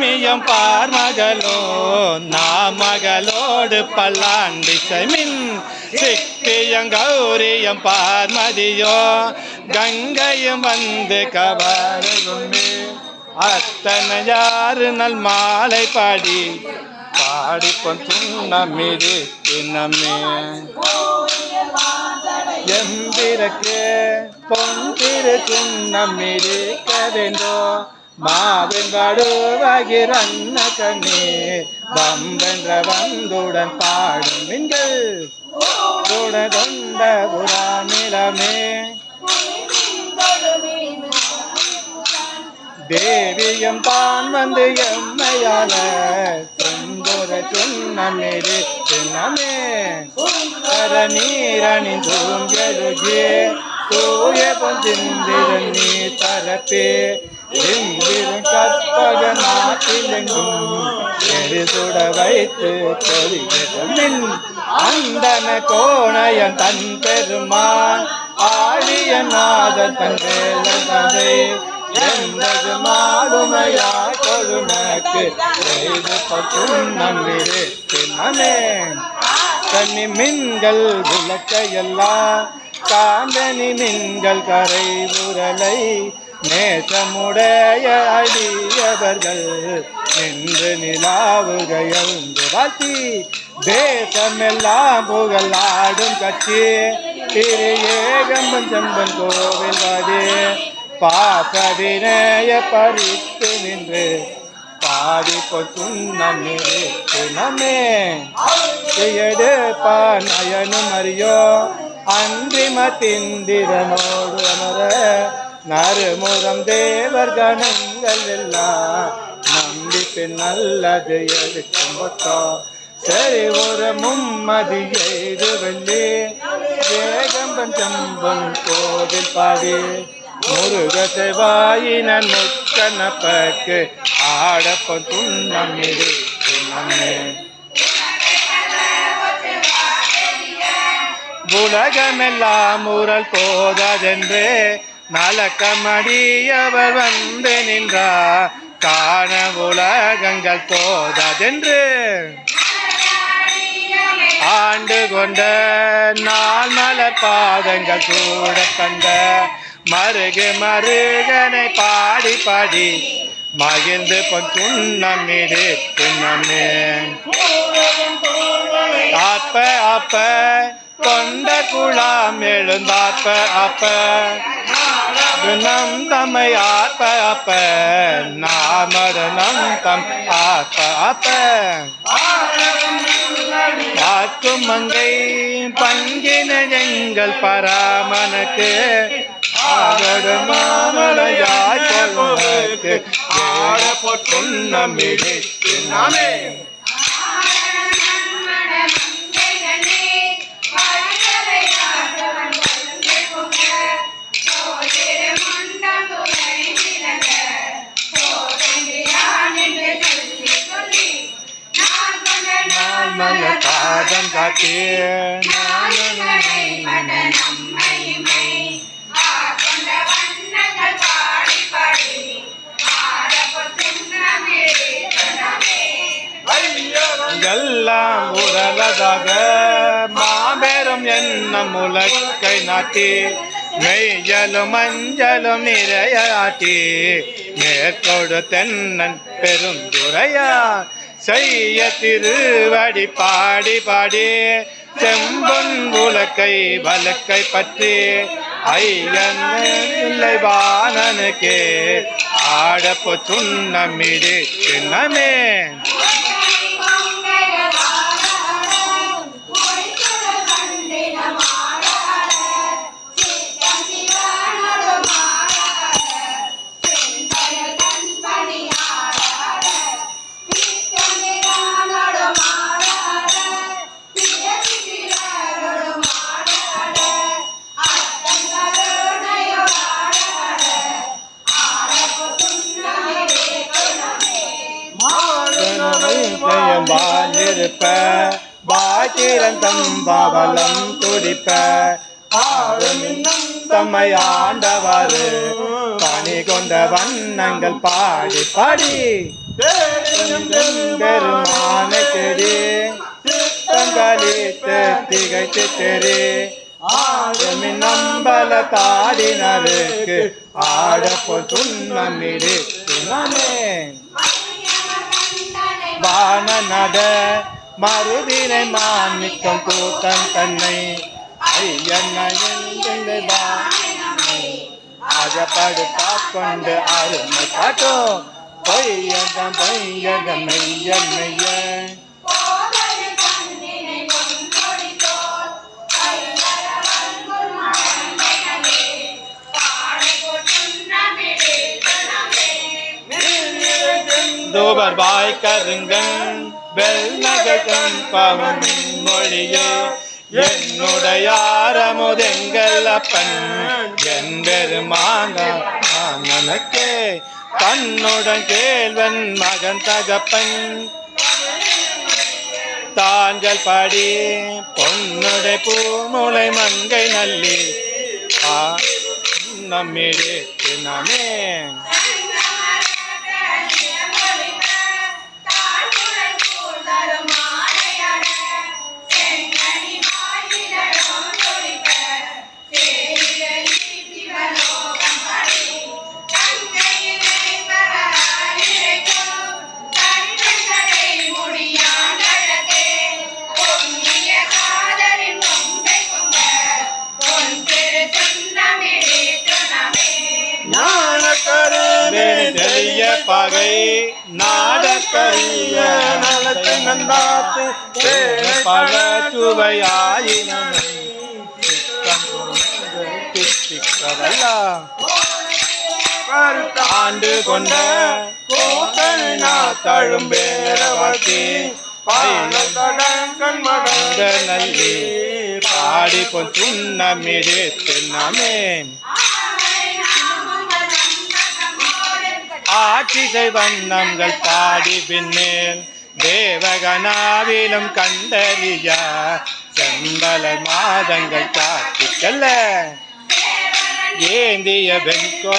மியம் பார் மகளோ நா மகளோடு பல்லாண்டி செமின். சித்தியம் கௌரியம் பார்மதியோ கங்கையும் வந்து கவருமே அத்தனை யாரு நல் மாலை பாடி பாடி பொன்னுமிரு தினமே. எம்பிறக்கு பொங்கிரு சுண்ணமிருக்க வேண்டோ மாவின் பாடுவகிரன்ன கண்ணே பம்பென்ற வந்துடன் பாடும் மின்கள் கொண்ட புறாநிலமே. தேவியம் தான் வந்து எம்மையான செந்தொர சுண்ணமிரு தினமே நீரணி தூங்கெழுகே தூய பொந்திந்திரன் நீ தரப்பே. எந்திரும் கற்பக நாட்டிலெங்கும் எரிசுட வைத்து பொறியின் அந்தன கோணையன் தன் பெருமான். ஆழிய நாத தன் வேலை என்பது மாடுமையா கொழுனக்கு செய்து பத்துண்ணமிரு தினமே கன்னி மின்கள் விளக்கையெல்லாம் காந்தனி மின்கள் கரை முரலை நேசமுடைய அடியவர்கள் நின்று நிலாவுகையந்து வாழ்த்தி தேசமெல்லாம் புகழ் ஆடும் கட்சி. திரு ஏகம்பன் செம்பன் கோவில் வாதே பாசவினய பறித்து நின்று பாடி பொத்துண்ணமிரு தினமே எடுப்பா நயனும் அறியோ அன்றிம திந்திரனோடு அமர நறுமுறம் தேவர் கணங்கள் எல்லாம் நம்பிப்பு நல்லது எடுக்கும் மொத்தம் சரி ஒரு மும்மதி எய்து வெள்ளி ஏகம்பன் செம்பன் கோவில் பாடி முருகத்தை வாயினன் முக்கணப்பக்கு ஆடப்பன் துண்ணமிரு உலகமெல்லாம் ஊரல் போததென்று நலக்கமடியவர் வந்து நின்றார் காண உலகங்கள் போததென்று. ஆண்டு கொண்ட நாள் மலர் பாதங்கள் கூட கண்ட மருகு மருகனை பாடி பாடி மகிழ்ந்து பொன் துண்ணமிடு அப்ப அப்ப கொண்ட குழாம் எழுந்தாப்ப அப்ப நம் தம்மை ஆப்ப அப்ப நாமத நம் தம் ஆப்ப அப்ப காக்கும் மங்கை பங்கின எங்கள் பராமனுக்கு ஆகடு மாமலையாய் கொள்ளுக்கு ஆட பொற்றுண்ணமிழே நாமே மல பாதம் காட்டி எல்லாம் உரலதாக மாபெரும் என்ன முலக்கை நாட்டி மெய்யலும் மஞ்சளும் நிறையாட்டி மேற்கொடு தென்னன் பெரும் துறையா செய்ய திருவடி பாடி பாடி செம்பொன் உலக்கை வழக்கை பற்றி ஐயன் இல்லை வானனுக்கு ஆடப்போ சுண்ணமிடு சின்னமே. வாழ்ந்திருப்ப பாக்கிரந்தம் பவலம் துடிப்ப ஆறும் தம்மை ஆண்டவாறு பணி கொண்ட வண்ணங்கள் பாடி பாடி. பெருமானை தெரி சித்தங்களித்து திகைத்து தெரி ஆடுமின் நம்பல தாடினருக்கு ஆடப்போ துண்ணமிடு துணமே வான நட மறுதினை மாணிக்கம் கூட்டம் தன்னை ஐயன்னை அகப்படுத்தா கொண்டு அருமை காட்டும். பொய்யகம் பொய்யகம் மெய்ய மெய்ய தூபர் வாய் கருங்கன் வெள்ளகன் பவன் மொழியே. என்னுடைய ஆரமுதெங்கள் அப்பன். என் பெருமானக்கே தன்னுடன் கேள்வன் மகன் தகப்பன். தாங்கள் படி பொன்னுடை பூமுளை மங்கை நல்லி. நம்மிடே நாமே பகை நாடக்கரிய நலத்தை நந்தாத்து பல சுவையாயின ஆண்டு கொண்ட கண்மடங்க நல்லி பாடி பொன்னுண்ணமிடு தென்னமே ஆட்சிசை வண்ணங்கள் பாடி பின்னேன். தேவகனாவிலும் கண்டறிய செம்பல மாதங்கள் காத்து செல்ல. ஏந்திய வெண்கோ